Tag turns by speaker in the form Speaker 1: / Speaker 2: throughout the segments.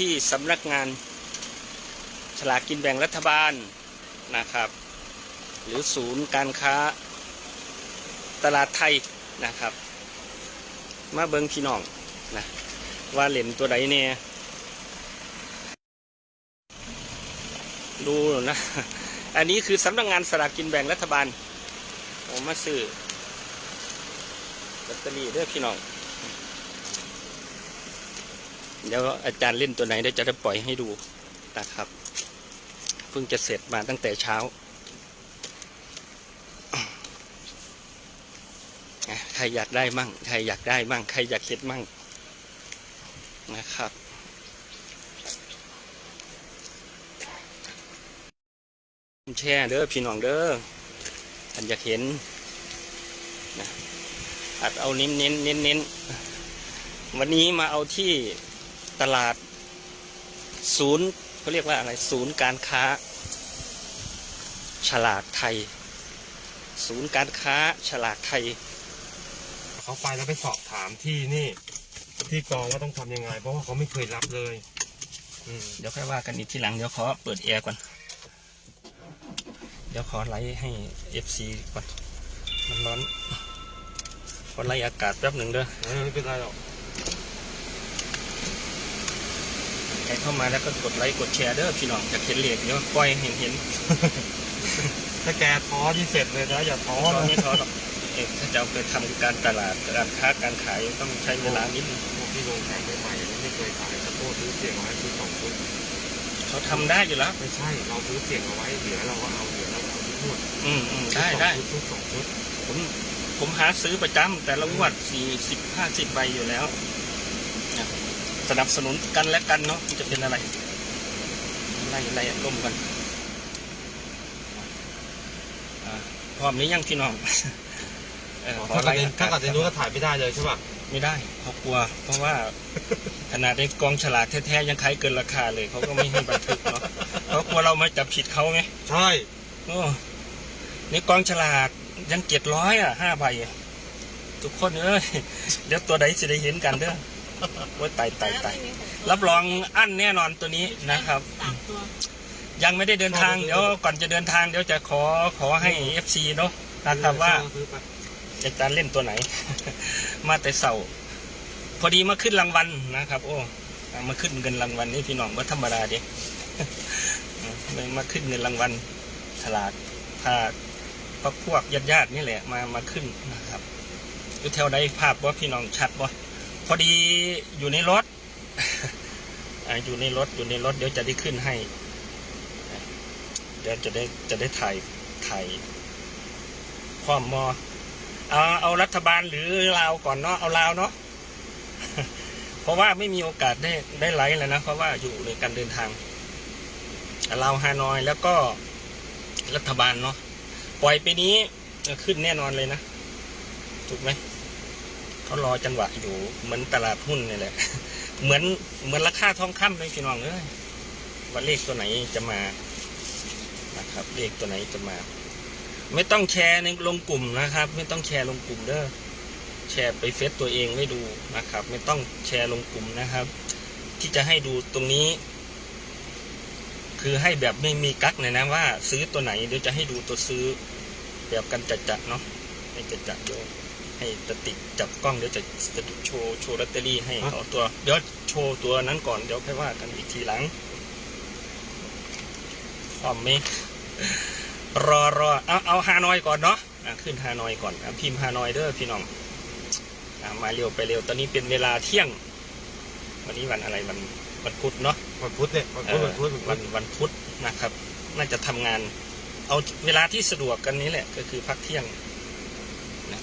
Speaker 1: ที่สำนักงานฉลากกินแบ่งรัฐบาลนะครับ หรือศูนย์การค้าตลาดไทยนะครับ มาเบิ้งพี่น้องนะว่าเหรียญตัวใดเนี่ยดูนะ อันนี้คือสำนักงานสลากกินแบ่งรัฐบาลผมมาซื้อลอตเตอรี่เด้อพี่น้อง เดี๋ยวอาจารย์เล่นตัวไหนเดี๋ยวจะได้ปล่อยให้ดูนะครับ เพิ่งจะเสร็จมาตั้งแต่เช้าใครอยากได้มั่ง ใครอยากได้มั่ง ใครอยากเห็นมั่งนะครับแช่เด้อพี่น้องเด้อท่านอยากเห็นนะอัดเอาเน้นเน้นเน้นเน้นวันนี้มาเอาที่ ตลาด ศูนย์เขาเรียกว่าอะไรศูนย์การค้า ฉลากไทย ศูนย์การค้าฉลากไทย
Speaker 2: เขาไปแล้วไปสอบถามที่นี่ ที่กองว่าต้องทำยังไง เพราะว่าเขาไม่เคยรับเลยอืม
Speaker 1: เดี๋ยวค่อยว่ากันอีกทีหลัง เดี๋ยวขอเปิดแอร์ก่อน เดี๋ยวขอไลท์ให้ FC ก่อน มันร้อน ขอไล่อากาศแป๊บหนึ่งเด้อ
Speaker 2: เออไม่เป็นไรหรอก
Speaker 1: ใครเข้ามาแล้วก็กดไลค์กดแชร์เด้อพี่น้องอยากเห็นเหล็กเดี๋ยวปล่อยให้เห็นเห็น
Speaker 2: ถ้าแกท้อที่เสร็จเลยนะอย่าท้อ
Speaker 1: ตอน
Speaker 2: นะ
Speaker 1: นี้ท้อหรอกเอกถ้าจะเอาไปทำการตลาดการค้าการขายต้องใช้เวลานิดนึง
Speaker 2: พวกที่ลงแข่งใหม่ๆไม่เคยขายตะโก้ซื้อเสียงเอาไว้ซื้อสองชุด
Speaker 1: เขาทำได้อยู่แล้ว
Speaker 2: ไม่ใช่เราซื้อเสียงเอาไว้เหลือเราก็เอาเหลือเราก็เอาทุกงวด
Speaker 1: อืมอืมได้ได้
Speaker 2: ซื้อสองชุด
Speaker 1: ผมผมหาซื้อประจำแต่ละงวดสี่สิบห้าสิบใบอยู่แล้วนะ สนับสนุนกันและกันเนาะมันจะเป็นอะไรไล่ไล่ร่มกันอ่าพร้อมนี้ยังพี่น้องเออขอ
Speaker 2: ถ้าเกิด
Speaker 1: ไล่
Speaker 2: ใน
Speaker 1: อาก
Speaker 2: ถ้าา
Speaker 1: ศ
Speaker 2: เกิดในนู้นก็ถ่ายไม่ได้เลยใช่ป่ะ
Speaker 1: ไม่ได้เขากลัว เพราะว่าขนาดในกองฉลากแท้ๆยังขายเกินราคาเลยเขาก็ไม่ให้บันทึกเนาะเขากลัวเรามาจับผิดเขาไง
Speaker 2: ใช่
Speaker 1: โอ้ในกองฉลากยังเจ็ดร้อยอะห้าใบอะทุกคนเอ้ยเดี๋ยวตัวใดจะได้เห็นกันเด้อ ว่าตายตายตายรับรองอั้นแน่นอนตัวนี้นะครับ
Speaker 3: สามตัว
Speaker 1: ยังไม่ได้เดินทางเดี๋ยวก่อนจะเดินทางเดี๋ยวจะขอขอให้เอฟซีเนาะนะครับว่า
Speaker 2: ซื้อไป
Speaker 1: จะการเล่นตัวไหน มาแต่เสาร์พอดีมาขึ้นรางวัลนะครับ โอ้เอามาขึ้นเงินรางวัลนี่พี่น้องก็ธรรมดาเดีไม่มาขึ้นเงินรางวัลฉลาดพาพวกพวกญาติญาติๆนี่แหละมามาขึ้นนะครับอยู่แถวใดภาพว่าพี่น้องชัดว่า พอดีอยู่ในรถออยู่ในรถอยู่ในรถเดี๋ยวจะได้ขึ้นให้ เดี๋ยวจะได้จะได้ถ่ายถ่ายความมอเอาเอารัฐบาลหรือลาวก่อนเนาะเอาลาวเนาะเพราะว่าไม่มีโอกาสได้ได้ไลฟ์แล้วนะ เพราะว่าอยู่ในการเดินทางลาวฮานอยแล้วก็รัฐบาลเนาะปล่อยไปนี้ขึ้นแน่นอนเลยนะ ถูกไหม เขารอจังหวะอยู่เหมือนตลาดหุ้นนี่แหละ เหมือนเหมือนราคาทองคำเลยพี่น้องเอ้ยว่าเลขตัวไหนจะมานะครับ เลขตัวไหนจะมา ไม่ต้องแชร์ในลงกลุ่มนะครับ ไม่ต้องแชร์ลงกลุ่มเด้อแชร์ไปเฟซตัวเองไว้ดูนะครับ ไม่ต้องแชร์ลงกลุ่มนะครับ ที่จะให้ดูตรงนี้ คือให้แบบไม่มีกักเลยนะว่า ซื้อตัวไหนเดี๋ยวจะให้ดูตัวซื้อแบบกันจัดจัดๆเนาะให้จัดจัดๆเดี๋ยว ให้ตะติกจับกล้องเดี๋ยวจะจะโชว์โชว์ลอตเตอรี่ให้เอาตัวเดี๋ยวโชว์ตัวนั้นก่อนเดี๋ยวค่อยว่ากันอีกทีหลังพร้อมไหมรอรอเอาเอาฮานอยก่อนเนาะอะขึ้นฮานอยก่อนอะพิมพ์ฮานอยเด้อพี่น้องอะมาเร็วไปเร็วตอนนี้เป็นเวลาเที่ยง วันนี้วันอะไรวันวันพุธเนาะ
Speaker 2: วันพุธเนี่ยวัน
Speaker 1: เอ
Speaker 2: พุธ
Speaker 1: อ
Speaker 2: วันพุธวันพุ
Speaker 1: วั
Speaker 2: ธ
Speaker 1: นวันพุธนะครับ น่าจะทำงาน เอาเวลาที่สะดวกกันนี้แหละ ก็คือพักเที่ยงนะ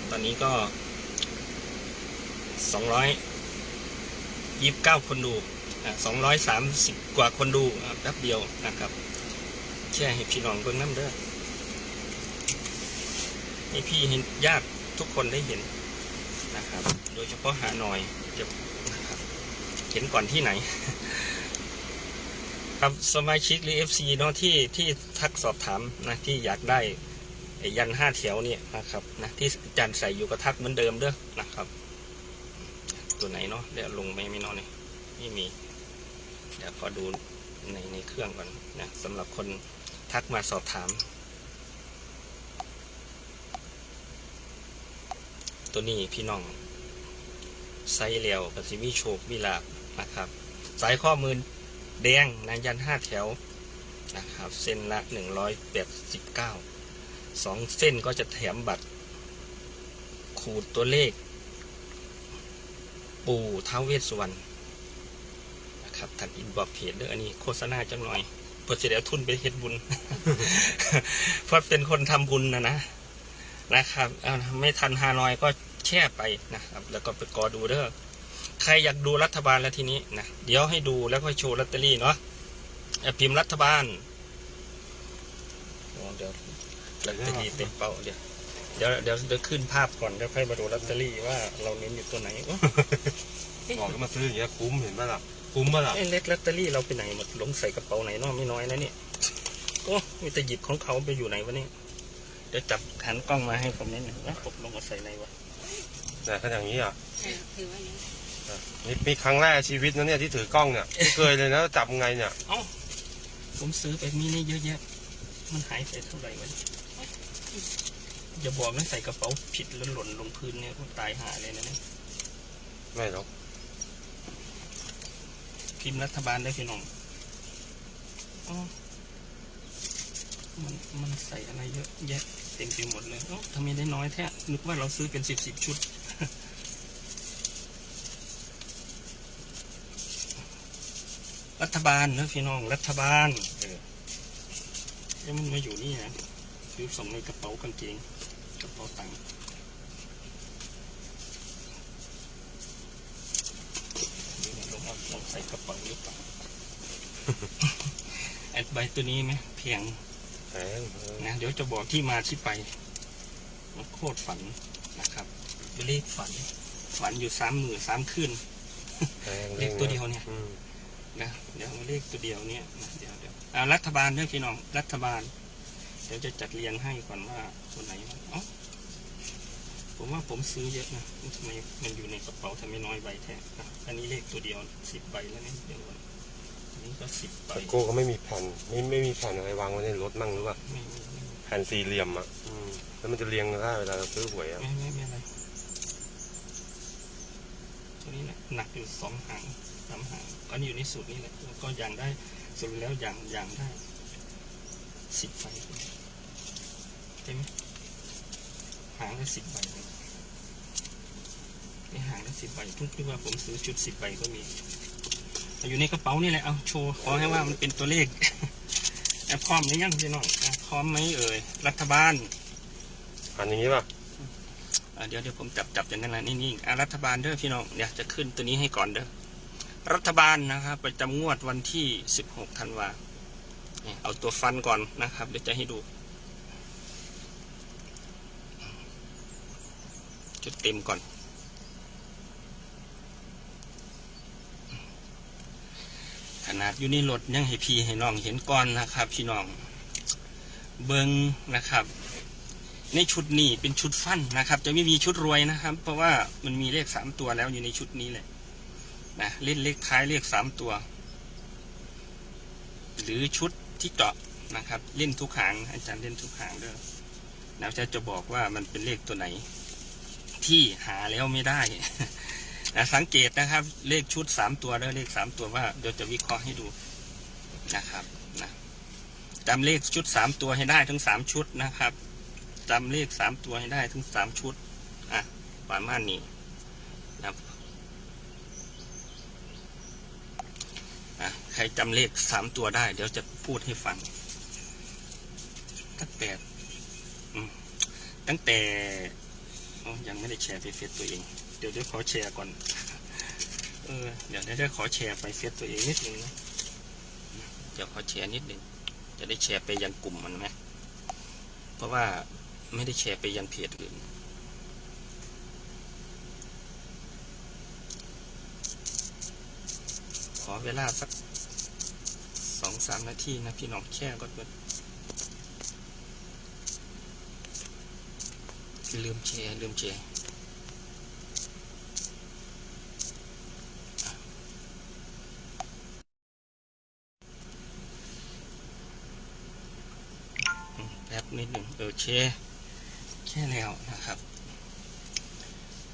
Speaker 1: ตอนนี้ก็สองร้อยยี่สิบเก้าคนดูอะสองร้อยสามสิบกว่าคนดูแป๊บเดียวนะครับแช่ให้พี่น้องเบิ่งน้ำเด้อให้พี่เห็นญาติทุกคนได้เห็นนะครับ โดยเฉพาะหาหน่อยจะนะครับเห็นก่อนที่ไหน ครับสมาชิกหรือเอฟซีเนาะที่ที่ทักสอบถามนะที่อยากได้ ยันห้าแถวเนี่ยนะครับนะที่อาจารย์ใส่อยู่ก็ทักเหมือนเดิมเด้อนะครับ ตัวไหนเนาะเดี๋ยวลงไม่ไม่นอนนี่ไม่มี เดี๋ยวขอดูในในเครื่องก่อนนะสำหรับคนทักมาสอบถาม ตัวนี้พี่น้องไซเลียวกับซิมีโชคมีลาบนะครับ สายข้อมือแดงนางยันห้าแถวนะครับ เส้นละหนึ่งร้อยแปดสิบเก้า สองเส้นก็จะแถมบัตร ขูดตัวเลข ปู่ท้าเวสสวรรณนะครับท่านอินบอกเพจเด้ออันนี้โฆษณาจังหน่อยเพื่อจะได้ทุนไปเฮ็ดบุญ เพราะเป็นคนทำบุญนะนะ นะครับไม่ทันฮานอยก็แช่ไปนะครับ แล้วก็ไปกอดูเด้อใครอยากดูรัฐบาลแล้วทีนี้นะเดี๋ยวให้ดูแล้วก็โชว์ลอตเตอรี่เนาะพิมพ์รัฐบาลเดี๋ยว ลอตเตอรี่เต็มเป้าเดี๋ยวเดี๋ยวเดี๋ยวเดี๋ยวขึ้นภาพก่อนเดี๋ยวค่อยมาดูลอตเตอรี่ว่าเราเน้นอยู่ตัวไหนโอ้
Speaker 2: บอกก็มาซื้ออย่างเงี้ยคุ้มเห็นไหมล่ะคุ้มปะล่ะ
Speaker 1: เอ้ยเล็กลอตเตอรี่เราไปไหนหมดหลงใส่กระเป๋าไหนเนาะไม่น้อยนะเนี่ยโอ้มีแต่หยิบของเขาไปอยู่ไหนวะเนี่ยเดี๋ยวจับหันกล้องมาให้ผมนิดหนึ่งนะผมลงมาใส่ไหนวะ
Speaker 2: แต่ถ้าอย่างนี้อะ
Speaker 3: ถือว่าอย่างนี้
Speaker 2: นี่มีครั้งแรกในชีวิตนะเนี่ยที่ถือกล้องเนี่ยไม่เคยเลยนะจับไงเนี่ย
Speaker 1: เอ้าผมซื้อไปมีนี่เยอะแยะมันหายไปเท่าไหร่วะเนี่ย อย่าบอกนะใส่กระเป๋าผิดแล้วหล่นลงพื้นเนี่ยก็ตายหาเลยนะเนี่ย
Speaker 2: ไม่หรอก
Speaker 1: พิมพ์รัฐบาลได้พี่น้องอ๋อมันมันใส่อะไรเยอะแยะเต็มไปหมดเลยเอ้าทำไมได้น้อยแท้ นึกว่าเราซื้อเป็นสิบสิบชุด รัฐบาลนะพี่น้องรัฐบาลเออเอ้ยมันมาอยู่นี่นะอยู่ส่งในกระเป๋า กางเกงกระเป๋าตังค์เดี๋ยวลองเอาลองใส่กระเป๋าหรือเปล่าแอดใบตัวนี้ไหมเพียง
Speaker 2: แพงเออ
Speaker 1: นะเดี๋ยวจะบอกที่มาที่ไปมันโคตรฝันนะครับเป็นเลขฝัน ฝันอยู่สามหมื่นสามคืน
Speaker 2: แพง
Speaker 1: เลขตัวเดียวเนี่ย
Speaker 2: อืม
Speaker 1: นะเดี๋ยวเลขตัวเดียวเนี่ยนะเดี๋ยวเดี๋ยวอ่ารัฐบาลด้วยพี่น้องรัฐบาล เดี๋ยวจะจัดเรียงให้ก่อนว่าตัวไหนมันเอ้าผมว่าผมซื้อเยอะนะทำไมมันอยู่ในกระเป๋าทำไมน้อยใบแท้อะอันนี้เลขตัวเดียวสิบใบแล้วเนี่ยเดี๋ยวก่อนอันนี้ก็สิบใบ
Speaker 2: แต่โก้ก็ไม่มีแผ่นไม่ไม่มีแผ่นอะไรวางไว้ในรถมั่งหรือเปล่า
Speaker 1: ไม่ไม่ไม่
Speaker 2: แผ่นสี่เหลี่ยมอะอืมแล้วมันจะเรียงได้เวลาเราซื้อหวยอะ
Speaker 1: ไม่ไม่ไม่อะไรตัวนี้แหละหนักอยู่สองหางสามหางก็อยู่ในสูตรนี้แหละแล้วก็อย่างได้สรุปแล้วอย่างอย่างได้ สิบใบใช่ไหมหางละสิบใบเลยไม่หางละสิบใบทุกที่ว่าผมซื้อชุดสิบใบก็มีเอาอยู่ในกระเป๋านี่แหละเอาโชว์ขอให้ว่ามันเป็นตัวเลขแอปพร้อมหรือยังพี่น้องอะพร้อมไหมเอ่ยรัฐบาล
Speaker 2: อันอย่างนี้ป่ะ
Speaker 1: อะเดี๋ยวเดี๋ยวผมจับจับอย่างนั้นนะนี่นี่อะรัฐบาลเด้อพี่น้องเดี๋ยวจะขึ้นตัวนี้ให้ก่อนเด้อรัฐบาลนะครับประจำงวดวันที่ 16 ธันวาเนี่ย เอาตัวฟันก่อนนะครับ เดี๋ยวจะให้ดู จุดเต็มก่อน ขนาดอยู่ในรถยังให้พี่ให้น้องเห็นก่อนนะครับพี่น้อง เบิงนะครับ ในชุดนี้เป็นชุดฟันนะครับ จะไม่มีชุดรวยนะครับ เพราะว่ามันมีเลขสามตัวแล้วอยู่ในชุดนี้เลยนะเล่นเลขท้ายเลขสามตัว หรือชุด ที่เจาะนะครับเล่นทุกหางอาจารย์เล่นทุกหางเด้อแล้วจะจะบอกว่ามันเป็นเลขตัวไหน ที่หาแล้วไม่ได้นะสังเกตนะครับ เลขชุดสามตัวเด้อเลขสามตัวว่าเดี๋ยวจะวิเคราะห์ให้ดูนะครับนะจำเลขชุดสามตัวให้ได้ทั้งสามชุดนะครับจำเลขสามตัวให้ได้ทั้งสามชุดอะประมาณนี้นะครับอะใครจำเลขสามตัวได้ เดี๋ยวจะพูดให้ฟัง ตั้งแต่ตั้งแต่ยังไม่ได้แชร์ไปเฟซตัวเอง เดี๋ยวเดี๋ยวขอแชร์ก่อน เออ เดี๋ยวเดี๋ยวขอแชร์ไปเฟซตัวเองนิดนึงนะเดี๋ยวขอแชร์นิดนึงจะได้แชร์ไปยังกลุ่มมันไหมเพราะว่าไม่ได้แชร์ไปยังเพจอื่นขอเวลาสัก องสามนาทีนะพี่น้องแช่ก็เปิดลืมแชร์ลืมแชร์แป๊บนิดหนึ่งเออแชร์แค่แล้วนะครับ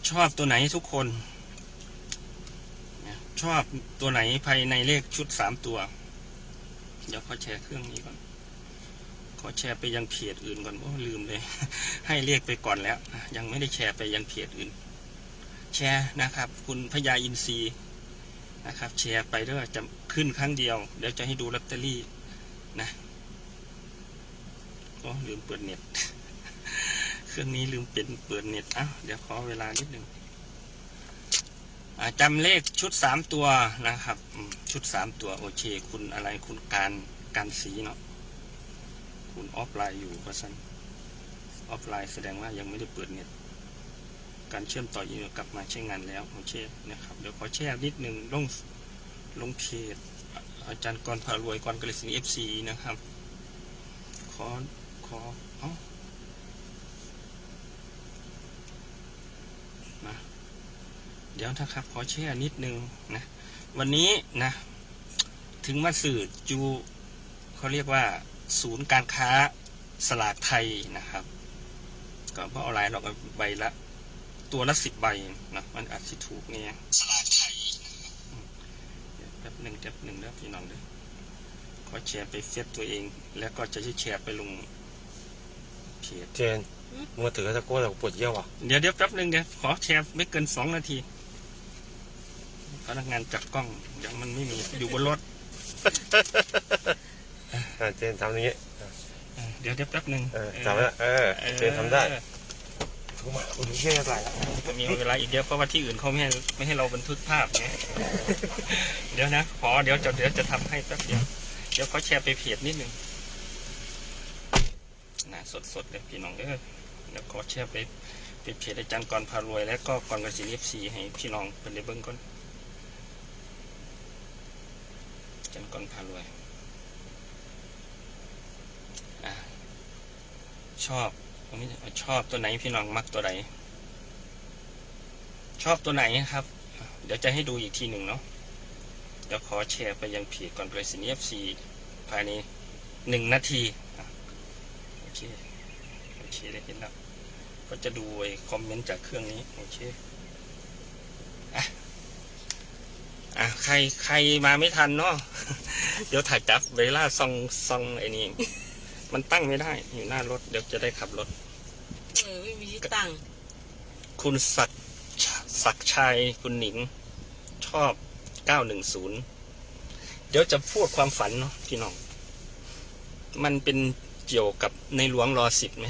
Speaker 1: ชอบตัวไหนทุกคน ชอบตัวไหนภายในเลขชุดสามตัว เดี๋ยวขอแชร์เครื่องนี้ก่อนขอแชร์ไปยังเพจอื่นก่อนโอ้ลืมเลย ให้เรียกไปก่อนแล้ว ยังไม่ได้แชร์ไปยังเพจอื่น แชร์นะครับ คุณพญาอินทรีนะครับ แชร์ไปด้วยจะขึ้นครั้งเดียว เดี๋ยวจะให้ดูลอตเตอรี่นะโอ้ลืมเปิดเน็ต เครื่องนี้ลืมเป็นเปิดเน็ตอะเดี๋ยวขอเวลานิดหนึ่ง จำเลขชุดสามตัวนะครับ ชุดสามตัวโอเค คุณอะไรคุณการการสีเนาะคุณออฟไลน์อยู่ประสันออฟไลน์แสดงว่ายังไม่ได้เปิดเน็ตการเชื่อมต่ออีเมลกลับมาใช้งานแล้วโอเคนะครับเดี๋ยวขอแชร์นิดหนึ่งลงลงเพจอาจารย์กรพารวยกรกฤษณเอฟซีนะครับ ขอขอเอ้านะเดี๋ยวนะครับขอแชร์นิดนึงนะวันนี้นะ ถึงมาสื่อจูเขาเรียกว่า ศูนย์การค้าสลากไทยนะครับก็เพราะอะไรเราก็ใบละ ตัวละสิบใบนะมันอาจจะถูกเนี่ยสลากไทยนะครับอืมเดี๋ยวแป๊บหนึ่งแป๊บหนึ่งนะพี่น้องเด้อขอแชร์ไปเฟซตัวเอง แล้วก็จะแชร์ไปลงเพจ
Speaker 2: เจนมือถือตะโกนแต่ปวดเยี่ยวอะ
Speaker 1: เดี๋ยวเดี๋ยวแป๊บหนึ่งเดี๋ยวขอแชร์ไม่เกินสองนาที พนักงานจัดกล้องเดี๋ยวมันไม่มีอยู่บนรถ
Speaker 2: อะเจนทำอย่างนี้
Speaker 1: เออเดี๋ยวเดี๋ยวแป๊บหนึ่ง
Speaker 2: เออจำไว้เออเจนทำได้ถูกมาคุณเชี่ยอะไร
Speaker 1: มีเวลาอีกเยอะเพราะว่าที่อื่นเขาไม่ให้ไม่ให้เราบันทึกภาพไงเดี๋ยวนะขอเดี๋ยวจะเดี๋ยวจะทำให้แป๊บเดียวเดี๋ยวเขาแชร์ไปเพจนิดนึงนะสดๆเลยพี่น้องเด้อเดี๋ยวขอแชร์ไปไปเพจอาจารย์กรพารวย และก็กรกสินเอฟซีให้พี่น้องเป็นได้เบิ้งก่อนอา จารย์กรพารวยอชอบผมชอบตัวไหนพี่น้องมักตัวไหนชอบตัวไหนครับ เดี๋ยวจะให้ดูอีกทีหนึ่งเนาะเดี๋ยวขอแชร์ไปยังเพจก่อนไปสินีเอฟซีภายในหนึ่งนาทีโอเคโอเคได้เห็นแล้วก็จะดูไอ้คอมเมนต์จากเครื่องนี้ โอเค อะ อะใครใครมาไม่ทันเนาะเดี๋ยวถ่ายจับเวลาซองซองไอ้นี่มันตั้งไม่ได้ อยู่หน้ารถเดี๋ยวจะได้ขับรถ
Speaker 3: เออไม่มีที่ตั้ง
Speaker 1: คุณศักดิ์ชศักดิ์ชัยคุณหนิง ชอบ910เดี๋ยวจะพูดความฝันเนาะพี่น้อง มันเป็นเกี่ยวกับในหลวงรอสิบไหม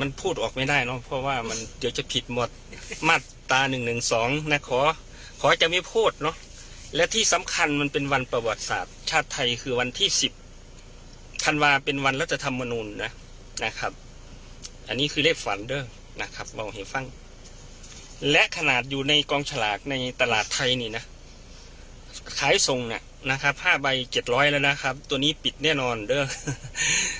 Speaker 1: มันพูดออกไม่ได้เนาะเพราะว่ามันเดี๋ยวจะผิดหมดมาตราหนึ่งหนึ่งสองนะขอ ขอจะไม่พูดเนาะและที่สำคัญมันเป็นวันประวัติศาสตร์ ชาติไทยคือวันที่สิบธันวาเป็นวันรัฐธรรมนูญนะนะครับ อันนี้คือเลขฝันเด้อนะครับเราเห็นฟัง และขนาดอยู่ในกองฉลากในตลาดไทยนี่นะ ขายส่งเนี่ยนะครับห้าใบเจ็ดร้อยแล้วนะครับ ตัวนี้ปิดแน่นอนเด้อ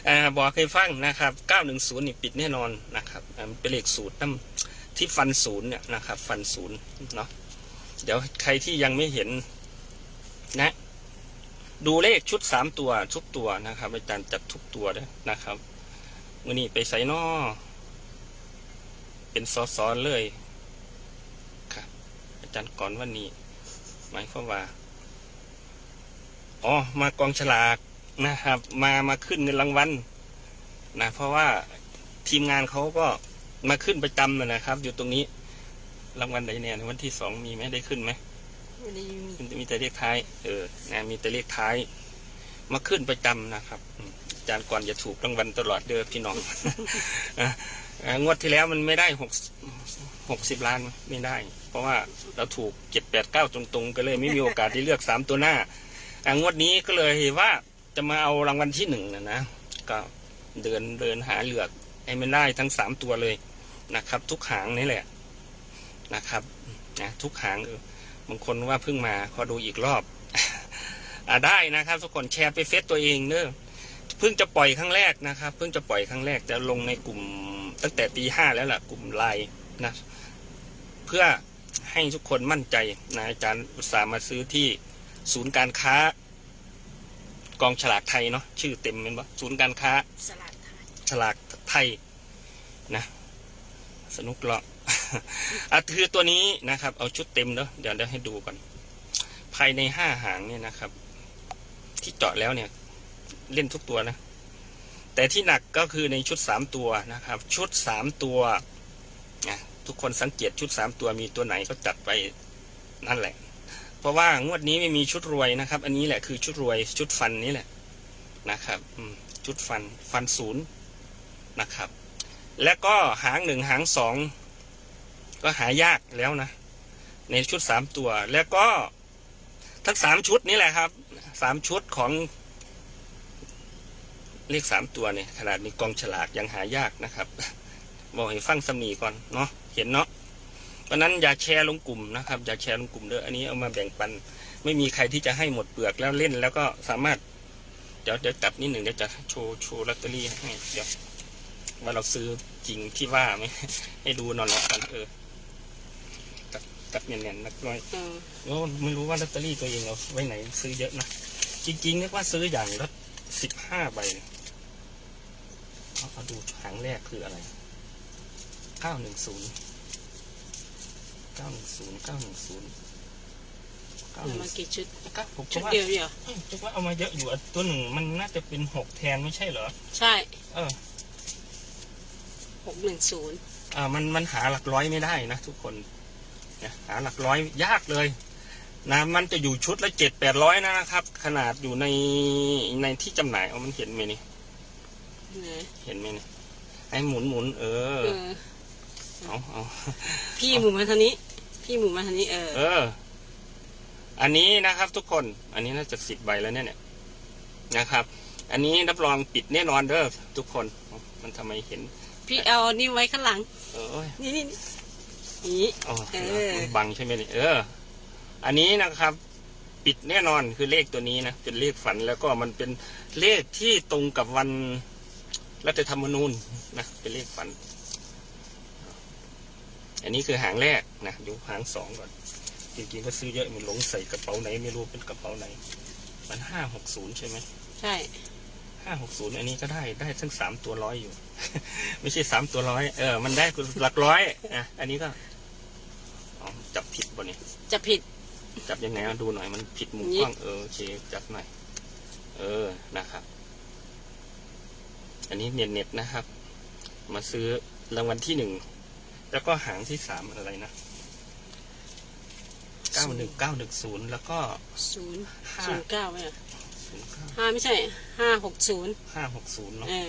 Speaker 1: อบอกให้ฟังนะครับเก้าหนึ่งศูนย์นี่ปิดแน่นอนนะครับเป็นเลขสูตรน้ำที่ฟันศูนย์เนี่ยนะครับ ฟันศูนย์เนาะ เดี๋ยวใครที่ยังไม่เห็นนะ ดูเลขชุดสามตัวทุกตัวนะครับอาจารย์จัดทุกตัวเลยนะครับวันนี้ไปใส่นอเป็นซอสๆเลยครับอาจารย์ก่อนวันนี้ หมายความว่าอ๋อมากองฉลากนะครับ มามาขึ้นเงินรางวัลนะเพราะว่าทีมงานเขาก็มาขึ้นประจำนะครับ อยู่ตรงนี้ รางวัลใดเนี่ยวันที่สองมีไหมได้ขึ้นไหม
Speaker 3: ไม่ได้มี
Speaker 1: มันจะมีแต่เลขท้าย เออนะมีแต่เลขท้าย มาขึ้นประจำนะครับอืมอาจารย์ก่อนจะถูกรางวัลตลอดเด้อพี่น้องอะอ่างวดที่แล้วมันไม่ได้หกหกสิบล้านไม่ได้ เพราะว่าเราถูกเจ็ดแปดเก้าตรงๆ ก็เลยไม่มีโอกาสที่เลือกสามตัวหน้าอ่างวดนี้ก็เลยว่าจะมาเอารางวัลที่หนึ่งนะนะก็เดินเดินหาเลือกให้มันได้ทั้งสามตัวเลยนะครับ ทุกหางนี่แหละ นะครับนะทุกหางเออบางคนว่าเพิ่งมาขอดูอีกรอบอ่าได้นะครับ ทุกคนแชร์ไปเฟซตัวเองเนอะเพิ่งจะปล่อยครั้งแรกนะครับ เพิ่งจะปล่อยครั้งแรกจะลงในกลุ่มตั้งแต่ตีห้าแล้วล่ะ กลุ่มไลน์นะเพื่อให้ทุกคนมั่นใจนะอาจารย์อุตสาห์มาซื้อที่ศูนย์การค้า กองฉลากไทยเนาะชื่อเต็มเป็นว่าศูนย์การค้า
Speaker 3: สลัดไทย
Speaker 1: ฉลากไทยนะ สนุกเหรอ อะคือตัวนี้นะครับ เอาชุดเต็มเนาะเดี๋ยวเดี๋ยวให้ดูก่อน ภายในห้าหางเนี่ยนะครับ ที่เจาะแล้วเนี่ย เล่นทุกตัวนะ แต่ที่หนักก็คือในชุดสามตัวนะครับ ชุดสามตัวนะทุกคนสังเกตชุดสามตัวมีตัวไหนก็จัดไปนั่นแหละ เพราะว่างวดนี้ไม่มีชุดรวยนะครับ อันนี้แหละคือชุดรวยชุดฟันนี้แหละนะครับชุดฟันฟันศูนย์นะครับ แล้วก็หางหนึ่งหางสอง ก็หายากแล้วนะ ในชุดสามตัว แล้วก็ทั้งสามชุดนี้แหละครับสามชุดของเลขสามตัวเนี่ยขนาดมีกองฉลากยังหายากนะครับบอกให้ฟังสำนีก่อนเนาะเห็นเนาะเพราะนั้นอย่าแชร์ลงกลุ่มนะครับอย่าแชร์ลงกลุ่มเด้ออันนี้เอามาแบ่งปัน ไม่มีใครที่จะให้หมดเปลือกแล้วเล่นแล้วก็สามารถ เดี๋ยวเดี๋ยวจับนิดหนึ่งเดี๋ยวจะโชว์โชว์ลอตเตอรี่ให้เดี๋ยวว่าเราซื้อจริงที่ว่าไหมให้ดูนอนๆกันเออ จับจับเนียนๆนักน้อย
Speaker 3: เออ
Speaker 1: โอ้ไม่รู้ว่าลอตเตอรี่ตัวเองเราไว้ไหนซื้อเยอะนะจริงๆนึกว่าซื้ออย่างละสิบห้าใบเนี่ยเอาเอาดูหางแรกคืออะไรเก้าหนึ่งศูนย์เก้าหนึ่งศูนย์เก้าหนึ่งศูนย์เก้าห
Speaker 3: เอา
Speaker 1: นึ่ง
Speaker 3: มากี่ชุด
Speaker 1: ก็ผม
Speaker 3: ชุด
Speaker 1: ว่า
Speaker 3: เดียวเดียว
Speaker 1: จะว่าเอามาเยอะอยู่อะตัวหนึ่งมันน่าจะเป็นหกแทนไม่ใช่เหรอ
Speaker 3: ใช่
Speaker 1: เออ
Speaker 3: หกหนึ่งศูนย์
Speaker 1: อ่ามันมันหาหลักร้อยไม่ได้นะทุกคนเนี่ย หาหลักร้อยยากเลยนะมันจะอยู่ชุดละเจ็ดแปดร้อยนะครับ ขนาดอยู่ในในที่จำหน่ายเอามันเห็นไหมนี่
Speaker 3: นะ
Speaker 1: เห็นไหมนี่ไอ้หมุนหมุนเออ
Speaker 3: เออ
Speaker 1: เอาเอา
Speaker 3: พี่หมุนมาทางนี้ พี่หมุนมาทางนี้เออ
Speaker 1: เออ อันนี้นะครับทุกคน อันนี้น่าจะสิบใบแล้วเนี่ยเนี่ยนะครับ อันนี้รับรองปิดแน่นอนเด้อทุกคน มันทำไมเห็น
Speaker 3: พี่เอานี่ไว้ข้างหลัง
Speaker 1: เออ
Speaker 3: นี่นี่ นี่
Speaker 1: อ๋อ
Speaker 3: เออ
Speaker 1: มันบังใช่ไหมเนี่ยเออ อันนี้นะครับ ปิดแน่นอนคือเลขตัวนี้นะเป็นเลขฝันแล้วก็มันเป็นเลขที่ตรงกับวันรัฐธรรมนูญนะเป็นเลขฝัน อันนี้คือหางแรกนะดูหางสองก่อนจริงๆก็ซื้อเยอะมันหลงใส่กระเป๋าไหนไม่รู้เป็นกระเป๋าไหน มันห้าหกศูนย์ใช่ไหม
Speaker 3: ใช่
Speaker 1: ห้าหกศูนย์อันนี้ก็ได้ได้ทั้งสามตัวร้อยอยู่ ไม่ใช่สามตัวร้อย เออ มันได้หลักร้อยอะอันนี้ก็อ๋อจับผิดบ่เนี่ย
Speaker 3: จะผิด
Speaker 1: จับยังไงเอาดูหน่อยมันผิดมุม
Speaker 3: นี่
Speaker 1: กล้องเออโอเคจับหน่อย เออนะครับ อันนี้เน็ตเน็ตๆนะครับ มาซื้อรางวัลที่หนึ่งแล้วก็หางที่สามอะไรนะเก้าหนึ่งเก้าหนึ่งศูนย์แล้วก็
Speaker 3: ศูนย์
Speaker 1: ห้า
Speaker 3: ศูนย์เก้าไหมอะ
Speaker 1: ศูนย์เก้า
Speaker 3: ห้าไม่ใช่ห้าหกศูนย์
Speaker 1: ห้าหกศูนย์เนาะ
Speaker 3: เออ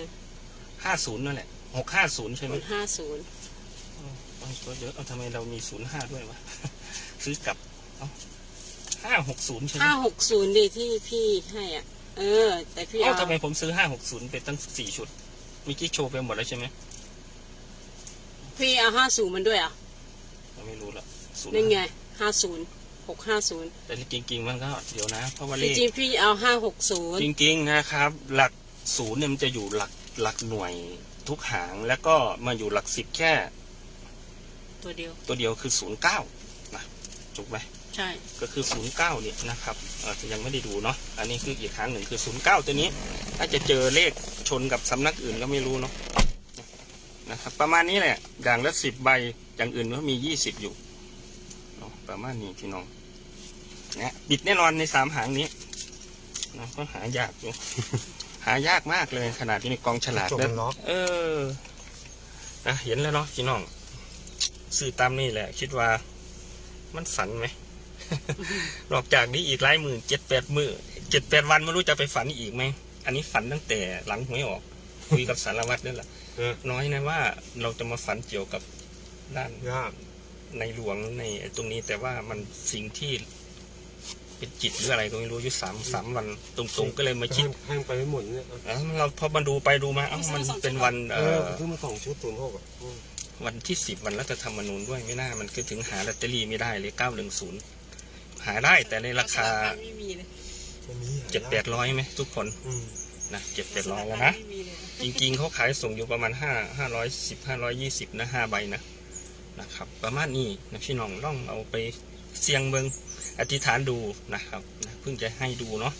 Speaker 1: ห้าศูนย์นั่นแหละหกห้าศูนย์ใช่ไหม
Speaker 3: ศูนย์ห้าศูนย์
Speaker 1: เอาตัวเยอะเอาทำไมเรามีศูนย์ห้าด้วยวะ ซื้อกลับเอาห้าหกศูนย์ใช่ไหม
Speaker 3: ห้าหกศูนย์ดีที่พี่ให้อะ เออ แต่พี่
Speaker 1: เอ้า
Speaker 3: เอา
Speaker 1: ทำไมผมซื้อห้าหกศูนย์ไปตั้งสี่ชุดเมื่อกี้โชว์ไปหมดแล้วใช่ไหม
Speaker 3: พี่เอาห้าศูนย์มันด้วยอะ
Speaker 1: เราไม่รู้ละศูนย์
Speaker 3: นี่ไงห้าศูนย์หกห้าศูนย์
Speaker 1: แต่จริงๆมันก็เดี๋ยวนะเพราะว่า
Speaker 3: จ
Speaker 1: เลข
Speaker 3: ริงๆพี่เอาห้าหกศูนย์
Speaker 1: จริงๆนะครับ หลักศูนย์เนี่ยมันจะอยู่หลัก หลักหน่วยทุกหางแล้วก็มาอยู่หลักสิบแค่
Speaker 3: ตัวเดียว
Speaker 1: ตัวเดียวคือศูนย์เก้านะถูกไหม
Speaker 3: ใช่
Speaker 1: ก็คือ09เนี่ยนะครับอาจจะยังไม่ได้ดูเนาะอันนี้คืออีกครั้งหนึ่งคือ09ตัวนี้ถ้าจะเจอเลขชนกับสำนักอื่นก็ไม่รู้เนาะนะครับประมาณนี้แหละอย่างละสิบใบอย่างอื่นก็มี20อยู่เนาะประมาณนี้พี่น้องนะบิดแน่นอนในสามหางนี้นะก็หายากอยู่ หายากมากเลยขนาดที่ในกองฉลาก
Speaker 2: จบ
Speaker 1: เด้
Speaker 2: มันล็อก
Speaker 1: เออนะเห็นแล้วเนาะพี่น้องสื่อตามนี่แหละ คิดว่า มันฝันไหมนอกจากนี้อีกหลายหมื่นเจ็ดแปดมือเจ็ดแปดวันไม่รู้จะไปฝันอีกไหมอันนี้ฝันตั้งแต่หลังหวยออกคุยกับสารวัตรนี่แหละ
Speaker 2: เออ
Speaker 1: น้อยนะว่าเราจะมาฝันเกี่ยวกับด้าน
Speaker 2: ยาก
Speaker 1: ในหลวงในตรงนี้แต่ว่ามันสิ่งที่ เป็นจิตหรืออะไรก็ไม่รู้อยู่สามสามวันตรงๆก็เลยมาคิด
Speaker 2: ให้มันไปไม่หมดเนี่ย
Speaker 1: เอ้าเราพอมาดูไปดูมาเอ้ามันเป็นวัน
Speaker 2: เอ
Speaker 1: เอ่
Speaker 2: อ
Speaker 1: อ
Speaker 2: ซื้อมาสองชุดศูนย์หกอะอืม
Speaker 1: วันที่สิบวันรัฐธรรมนูญด้วยไม่น่ามันคือถึงหาลอตเตอรี่ไม่ได้เลยเก้าหนึ่งศูนย์หาได้แต่ในราคา
Speaker 3: ไม่มีเลย
Speaker 2: ไม่มีอะ
Speaker 1: เจ็ดแปดร้อยไหมทุกคน
Speaker 2: อืม
Speaker 1: นะเจ็ดแปดร้อยแล้วนะ
Speaker 3: ไม่มีเลย
Speaker 1: จริงๆเขาขายส่งอยู่ประมาณห้าห้าร้อยสิบห้าร้อยยี่สิบนะห้าใบนะนะครับ ประมาณนี้นะพี่น้องล่องเอาไปเสี่ยงเบิง อธิษฐานดูนะครับเพิ่งจะให้ดูเนาะ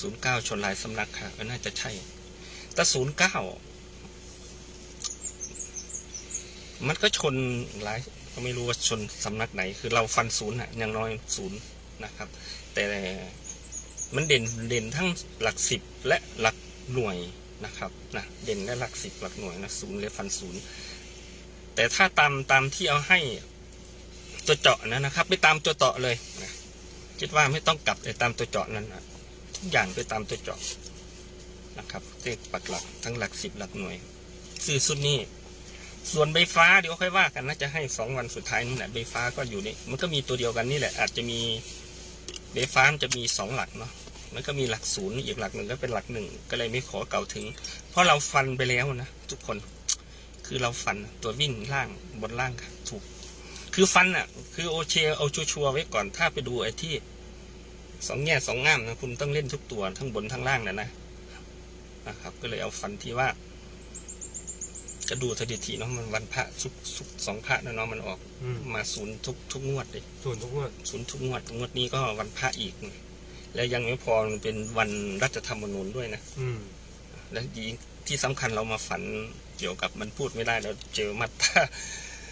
Speaker 1: ศูนย์เก้าชนหลายสำนักค่ะก็น่าจะใช่ตแต่ศูนย์เก้ามันก็ชนหลายก็ไม่รู้ว่าชนสำนักไหน คือเราฟันศูนย์อะอย่างน้อยศูนย์นะครับ แต่มันเด่นเด่นทั้งหลักสิบและหลักหน่วยนะครับนะเด่นและหลักสิบหลักหน่วยนะศูนย์เลยฟันศูนย์แต่ถ้าตามตามที่เอาให้ ตัวเจาะนะนะครับ ไปตามตัวเจาะเลยนะคิดว่าไม่ต้องกลับไปตามตัวเจาะนั้นนะทุกอย่างไปตามตัวเจาะนะครับเลขปักหลักทั้งหลักสิบหลักหน่วยซื้อสุดนี้ส่วนใบฟ้าเดี๋ยวค่อยว่ากันนะจะให้สองวันสุดท้ายนี่แหละใบฟ้าก็อยู่นี่มันก็มีตัวเดียวกันนี่แหละ อาจจะมีใบฟ้ามันจะมีสองหลักเนาะมันก็มีหลักศูนย์อีกหลักหนึ่งก็เป็นหลักหนึ่งก็เลยไม่ขอเก่าถึง เพราะเราฟันไปแล้วนะทุกคน คือเราฟันตัววิ่งล่างบนล่างถูก คือฟันอะ คือโอเชเอาชัวร์ๆไว้ก่อนถ้าไปดูไอ้ที่สองแง่สองง่ามนะคุณต้องเล่นทุกตัวทั้งบนทั้งล่างนะนะนะครับ ก็เลยเอาฟันที่ว่าจะดูสถิติเนาะมันวันพระสุกสุกสองพระนะเนาะมันออก
Speaker 2: อืม
Speaker 1: มาศูนย์ทุกทุกงวดเลย
Speaker 2: ส่วนทุกงวด
Speaker 1: ศูนย์ทุกงวดงวดนี้ก็วันพระอีก แล้วยังไม่พอมันเป็นวันรัฐธรรมนูญด้วยนะ
Speaker 2: อืม
Speaker 1: และยิ่งที่สำคัญเรามาฝันเกี่ยวกับมันพูดไม่ได้เราเจอมัดท่า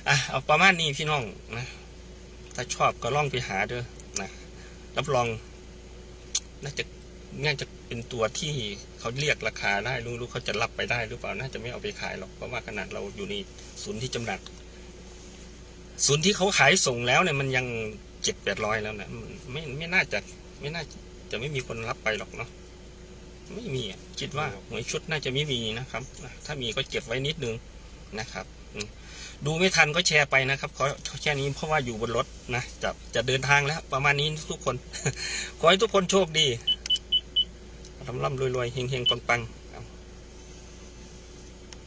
Speaker 1: อะเอาประมาณนี้พี่น้องนะถ้าชอบก็ล่องไปหาเด้อนะรับรองน่าจะน่าจะเป็นตัวที่เขาเรียกราคาได้รู้รู้เขาจะรับไปได้หรือเปล่าน่าจะไม่เอาไปขายหรอกเพราะว่าขนาดเราอยู่ในศูนย์ที่จำหน่ายศูนย์ที่เขาขายส่งแล้วเนี่ยมันยังเจ็ดแปดร้อยแล้วนะไม่ไม่น่าจะไม่น่าจะไม่มีคนรับไปหรอกเนาะไม่มีคิดว่าหวยชุดน่าจะไม่มีนะครับ ถ้ามีก็เก็บไว้นิดนึงนะครับ ดูไม่ทันก็แชร์ไปนะครับขอแค่นี้เพราะว่าอยู่บนรถนะจะจะเดินทางแล้ว ประมาณนี้ทุกคน ขอให้ทุกคนโชคดีร่ำร่ำรวยรวยเฮงเฮงปังปัง